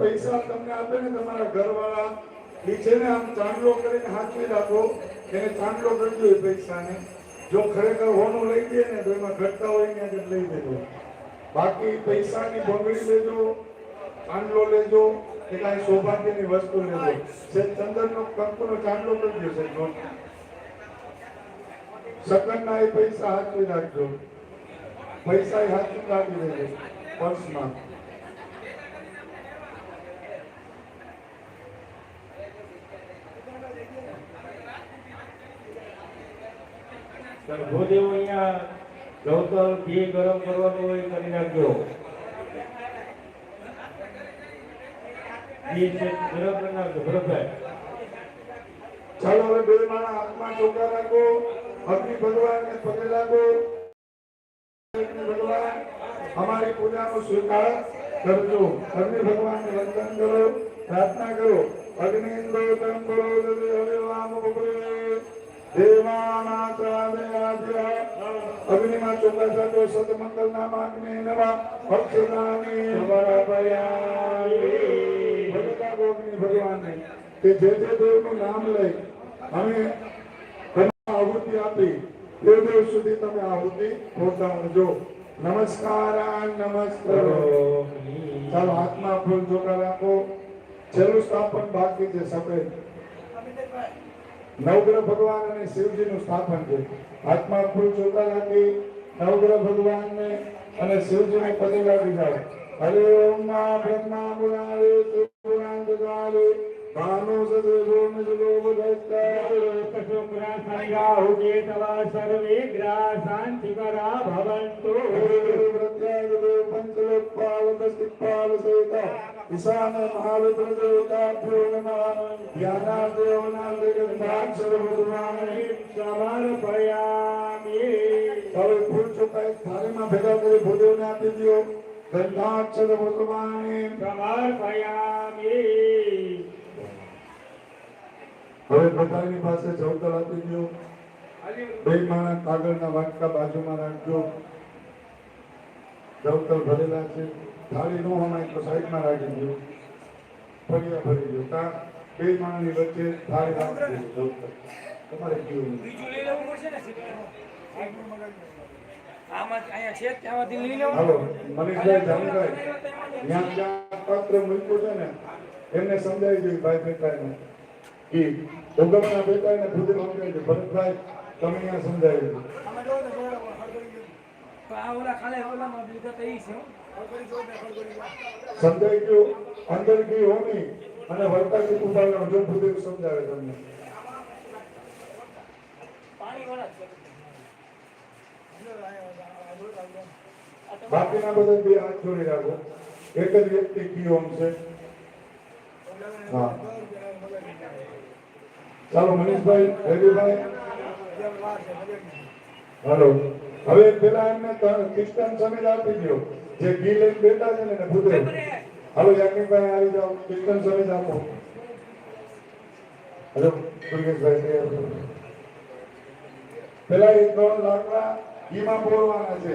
પૈસા તમને આપે ને તમારા ઘરવાળા એ ને આમ ચાંદલો કરીને હાથવી રાખો એને ચાંદલો કરજો એ પૈસાને. જો ખરેખર હોનું લઈ દે ને તો એમાં ઘટતા હોય ને આગળ લઈ દેજો બાકી પૈસાની ભંગડી લેજો, ચાંદલો લેજો કે કાંઈ સૌભાગ્યની વસ્તુ લેજો. છે ચંદનનો કંકુનો ચાંદલો કરજો છે સકનના એ પૈસા હાથવી રાખજો. પૈસા એ હાથવી રાખી દેજો. પર્સમાં. ભૂદેવ અહીંયા ગૌતમ ઘી ગરમ કરવાનું હોય કરી નાખજો. ઘી છે ગરમ કરી નાખજો, બરોબર. ચાલો હવે બે માણા હાથમાં ચોખા રાખો અગ્નિ ભગવાનને પગે લાગો. ભગવાન અમારી પૂજાનો સ્વીકાર કરજો. અગ્નિ ભગવાનને વંદન કરો, પ્રાર્થના કરો. અગ્નિ ઇન્દ્રો તંબરો દદે હવે અગ્નિમાં ચોખા સાજો સતમંગલ નામ અગ્નિ નવા અક્ષરાની ભગતા ગોગ્નિ ભગવાનને કે જે જે દેવનું નામ લઈ અમે આહુતિ આપી તે દેવ સુધી તમે આહુતિ પહોંચાડજો નમસ્કાર નમસ્કારો ચાલો હાથમાં ફૂલ ચોખા રાખો છેલ્લું સ્થાપન બાકી છે સફેદ નવગ્રહ ભગવાન અને શિવજીનું સ્થાપન છે. આત્મા ફૂલ ચોખા રાખી નવગ્રહ ભગવાનને અને શિવજીને લાગી જાઓ હરે ઓમ ના બ્રહ્મા મુરારે ત્રિપુરાંત દ્વારે. ભાનો સદેવો તવા સર્વે ગ્રહ શાંતિકરા ભવંતુ. ઈશાન બધાની પાસે ચૌતર આપી દો બે માણસ કાગળના વાટકા બાજુમાં રાખજો. ચૌતર ભરેલા છે. થાળી નો હોય એટલો સાઈડમાં રાખી દો ફળિયા ભરી દો કા બે માણસની વચ્ચે થાળી રાખી દો તમારે કેવું? બીજું લઈ લેવું પડશે ને એમને સમજાવી દઉં ભાઈ બેટાને. કે ઉગમના બેટાને ખુદ સમજાવી દઉં ભરતભાઈ તમે અહીંયા સમજાવી દો તો આ ઓલા ખાલે ઓલામાં લીધા તો ઈ છે હો. સમજાઈ ગયું? અંદર ગઈ હોમી અને વર્તાથી ઉપાડવાનો જો ભૂદેવ સમજાવે તમને. બાકીના બધા બે હાથ જોડી રાખો. એક જ વ્યક્તિ કી હોમ છે. હા. ચાલો મનીષભાઈ રવિભાઈ હાલો. હવે પેલા એમને ક્રિસ્ટન સમિત આપી દો જે ઘી લઈને બેઠા છે ને એને ભૂદેવ હાલો યાજ્ઞિકભાઈ આવી જાઓ. ક્રિસ્ટન સમિત આપો. હલો દુર્ગેશભાઈ પેલા એ ત્રણ લાકડા ઘીમાં બોળવાના છે.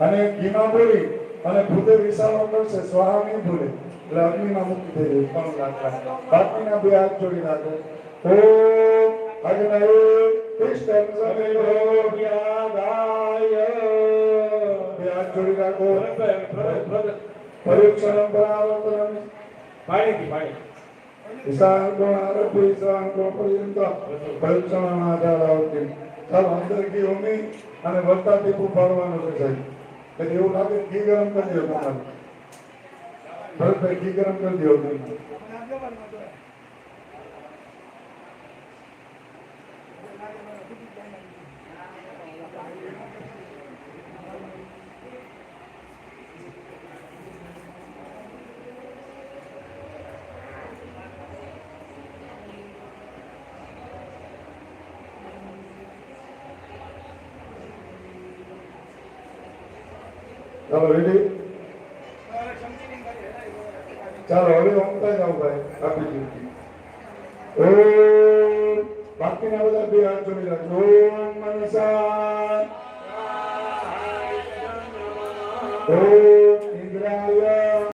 અને ઘીમાં બોળી અને ભૂતે વિસારો કરશે. સ્વાહા નહીં ભૂલે. એટલે અગ્નિમાં મૂકી દેજો ત્રણ લાકડા. બાકીના બે હાથ જોડી રાખો. ઓમ ઈશાન પર્યંત પરીક્ષણ આધારાવતી ચાલો અંદર ઉમી અને વરતા ટીપું પાડવાનું છે સાહેબ એટલે એવું લાગે ઘી ગરમ કરી દો તમારે ભરતભાઈ ઘી ગરમ કરી દો ચાલો રેડી ચાલો હવે ઓમતા જાઓ ભાઈ આપી દીધી ઓમ બાકીના બધા બે હાથ